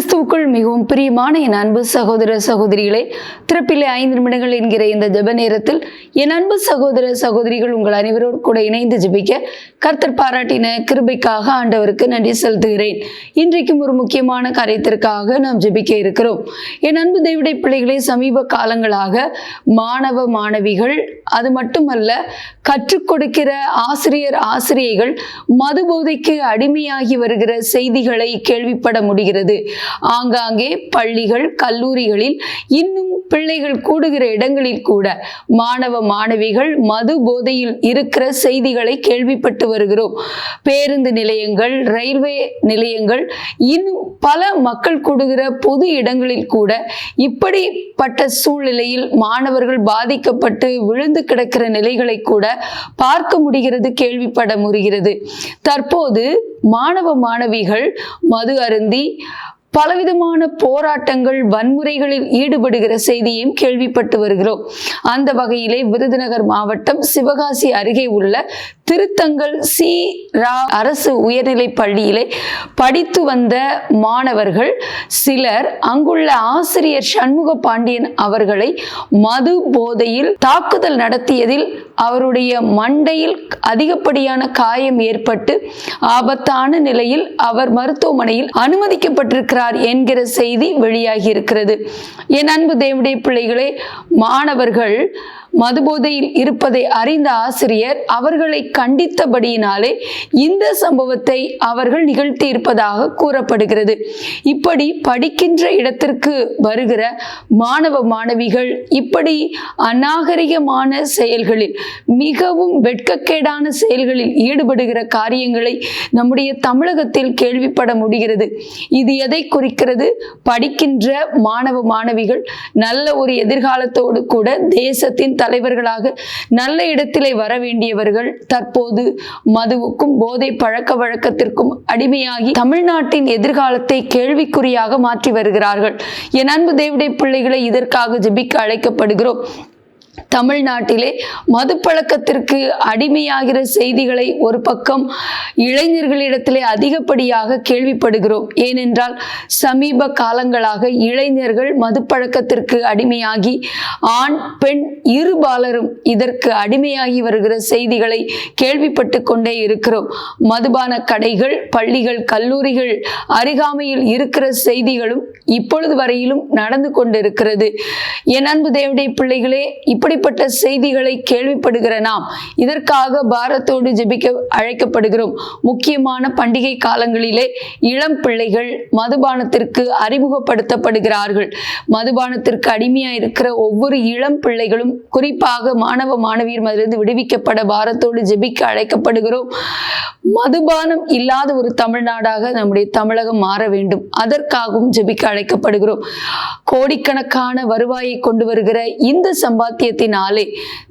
கிறிஸ்துவுக்குள் மிகவும் பிரியமான என் அன்பு சகோதர சகோதரிகளே திறப்பிலே ஐந்து நிமிடங்கள் என்கிற இந்த ஜெப நேரத்தில் என் அன்பு சகோதர சகோதரிகள் உங்கள் அனைவரோடு கூட இணைந்து ஜெபிக்க கர்த்தர் பாராட்டின கிருபைக்காக ஆண்டவருக்கு நன்றி செலுத்துகிறேன். இன்றைக்கும் ஒரு முக்கியமான காரியத்திற்காக நாம் ஜெபிக்க இருக்கிறோம். என் அன்பு தெய்விடை பிள்ளைகளை சமீப காலங்களாக மாணவ மாணவிகள் அது மட்டுமல்ல கற்றுக் கொடுக்கிற ஆசிரியர் ஆசிரியைகள் மது போதைக்கு அடிமையாகி வருகிற செய்திகளை கேள்விப்பட முடிகிறது. ஆங்காங்கே பள்ளிகள் கல்லூரிகளில் இன்னும் பிள்ளைகள் கூடுகிற இடங்களில் கூட மாணவ மாணவிகள் மது போதையில் இருக்கிற செய்திகளை கேள்விப்பட்டு வருகிறோம். பேருந்து நிலையங்கள் ரயில்வே நிலையங்கள் இன்னும் பல மக்கள் கூடுகிற பொது இடங்களில் கூட இப்படிப்பட்ட சூழ்நிலையில் மாணவர்கள் பாதிக்கப்பட்டு விழுந்து கிடக்கிற நிலைகளை கூட பார்க்க முடிகிறது கேள்விப்பட முடிகிறது. தற்போது மாணவ மாணவிகள் மது அருந்தி பலவிதமான போராட்டங்கள் வன்முறைகளில் ஈடுபடுகிற செய்தியையும் கேள்விப்பட்டு வருகிறோம். அந்த வகையிலே விருதுநகர் மாவட்டம் சிவகாசி அருகே உள்ள திருத்தங்கள் சி. ரா. அரசு உயர்நிலை பள்ளியிலே படித்து வந்த மாணவர்கள் சிலர் அங்குள்ள ஆசிரியர் சண்முக பாண்டியன் அவர்களை மது போதையில் தாக்குதல் நடத்தியதில் அவருடைய மண்டையில் அதிகப்படியான காயம் ஏற்பட்டு ஆபத்தான நிலையில் அவர் மருத்துவமனையில் அனுமதிக்கப்பட்டிருக்கிறார் என்கிற செய்தி வெளியாகி இருக்கிறது என் அன்பு தேவடைய பிள்ளைகளே மாணவர்கள் மதுபோதையில் இருப்பதை அறிந்த ஆசிரியர் அவர்களை கண்டித்தபடியினாலே இந்த சம்பவத்தை அவர்கள் நிகழ்த்தி இருப்பதாக கூறப்படுகிறது. இப்படி படிக்கின்ற இடத்திற்கு வருகிற மாணவ மாணவிகள் இப்படி அநாகரிகமான செயல்களில் மிகவும் வெட்கக்கேடான செயல்களில் ஈடுபடுகிற காரியங்களை நம்முடைய தமிழகத்தில் கேள்விப்பட முடிகிறது. இது எதை குறிக்கிறது? படிக்கின்ற மாணவ மாணவிகள் நல்ல ஒரு எதிர்காலத்தோடு கூட தேசத்தின் தலைவர்களாக நல்ல இடத்திலே வர வேண்டியவர்கள் தற்போது மதுவுக்கும் போதை பழக்க வழக்கத்திற்கும் அடிமையாகி தமிழ்நாட்டின் எதிர்காலத்தை கேள்விக்குறியாக மாற்றி வருகிறார்கள். என் அன்பு தேவடைய பிள்ளைகளை இதற்காக ஜெபிக்க அழைக்கப்படுகிறோம். தமிழ்நாட்டிலே மது பழக்கத்திற்கு அடிமையாகிற செய்திகளை ஒரு பக்கம் இளைஞர்களிடத்திலே அதிகப்படியாக கேள்விப்படுகிறோம். ஏனென்றால் சமீப காலங்களாக இளைஞர்கள் மது பழக்கத்திற்கு அடிமையாகி ஆண் பெண் இருபாலரும் இதற்கு அடிமையாகி வருகிற செய்திகளை கேள்விப்பட்டு கொண்டே இருக்கிறோம். மதுபான கடைகள் பள்ளிகள் கல்லூரிகள் அருகாமையில் இருக்கிற செய்திகளும் இப்பொழுது வரையிலும் நடந்து கொண்டிருக்கிறது. என் அன்பு தேவடைய பிள்ளைகளே இப்படிப்பட்ட செய்திகளை கேள்விப்படுகிற நாம் இதற்காக பாரத்தோடு ஜெபிக்க அழைக்கப்படுகிறோம். முக்கியமான பண்டிகை காலங்களிலே இளம் பிள்ளைகள் மதுபானத்திற்கு அறிமுகப்படுத்தப்படுகிறார்கள். மதுபானத்திற்கு அடிமையாக இருக்கிற ஒவ்வொரு இளம் பிள்ளைகளும் குறிப்பாக மாணவ மாணவியர் மதிலிருந்து விடுவிக்கப்பட பாரத்தோடு ஜெபிக்க அழைக்கப்படுகிறோம். மதுபானம் இல்லாத ஒரு தமிழ்நாடாக நம்முடைய தமிழகம் மாற வேண்டும். அதற்காகவும் ஜெபிக்க அழைக்கப்படுகிறோம். கோடிக்கணக்கான வருவாயை கொண்டு வருகிற இந்த சம்பாத்தியத்தினாலே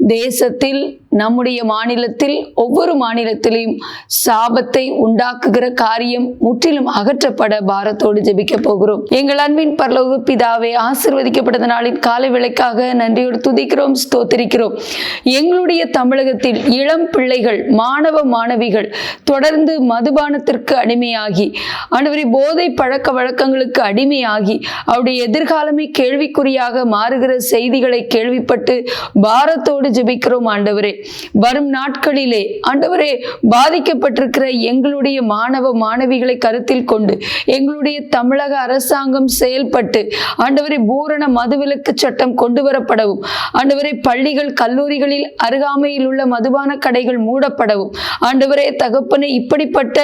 தேசத்தில் நம்முடைய மாநிலத்தில் ஒவ்வொரு மாநிலத்திலையும் சாபத்தை உண்டாக்குகிற காரியம் முற்றிலும் அகற்றப்பட பாரத்தோடு ஜெபிக்க போகிறோம். எங்கள் அன்பின் பரலோக பிதாவை ஆசிர்வதிக்கப்பட்ட நாளின் காலை விளக்காக நன்றியோடு துதிக்கிறோம் ஸ்தோத்திரிக்கிறோம். எங்களுடைய தமிழகத்தில் இளம் பிள்ளைகள் மாணவ மாணவிகள் தொடர்ந்து மதுபானத்திற்கு அடிமையாகி ஆண்டவரை போதை பழக்க வழக்கங்களுக்கு அடிமையாகி அவருடைய எதிர்காலமே கேள்விக்குறியாக மாறுகிற செய்திகளை கேள்விப்பட்டு பாரத்தோடு ஜெபிக்கிறோம் ஆண்டவரே. வரும் நாட்களிலே ஆண்டவரே பாதிக்கப்பட்டிருக்கிற எங்களுடைய மாணவ மாணவிகளை கருத்தில் கொண்டு எங்களுடைய தமிழக அரசாங்கம் செயல்பட்டு ஆண்டவரை பூரண மதுவிலக்கு சட்டம் கொண்டு வரப்படவும் ஆண்டவரை பள்ளிகள் கல்லூரிகளில் அருகாமையில் உள்ள மதுபான கடைகள் மூடப்படவும் ஆண்டவரே தகப்பனை இப்படிப்பட்ட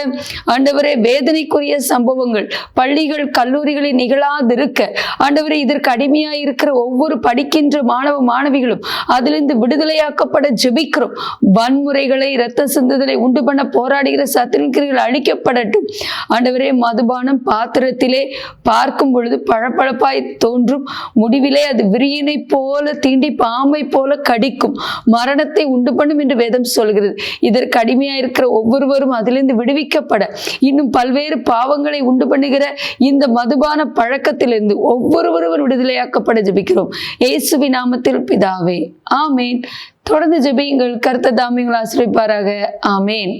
ஆண்டவரே வேதனைக்குரிய சம்பவங்கள் பள்ளிகள் கல்லூரிகளில் நிகழாதிருக்க ஆண்டவரே இதற்கு அடிமையாயிருக்கிற ஒவ்வொரு படிக்கின்ற மாணவ மாணவிகளும் அதிலிருந்து விடுதலையாக்கப்பட ஜெபி ஜெபிக்கிறோம் வன்முறைகளை இரத்த சிந்துதலை உண்டு பண்ண போராடுகிற சத்திரிகள் அழிக்கப்படட்டும். ஆண்டவரே மதுபானம் பாத்திரத்திலே பார்க்கும் பொழுது பழப்பழப்பாய் தோன்றும். முடிவிலே அது விரியனை போல தீண்டி பாம்பை போல கடிக்கும். மரணத்தை உண்டு பண்ணும் என்று வேதம் சொல்கிறது. இதற்கு அடிமையா இருக்கிற ஒவ்வொருவரும் அதிலிருந்து விடுவிக்கப்பட. இன்னும் பல்வேறு பாவங்களை உண்டு பண்ணுகிற இந்த மதுபான பழக்கத்திலிருந்து ஒவ்வொருவரும் விடுதலையாக்கப்பட ஜபிக்கிறோம். இயேசுவி நாமத்தில் பிதாவே ஆமேன். தொடர்ந்து ஜெபியுங்கள். கருத்த தாமியங்கள் ஆசிரியப்பாராக ஆமேன்.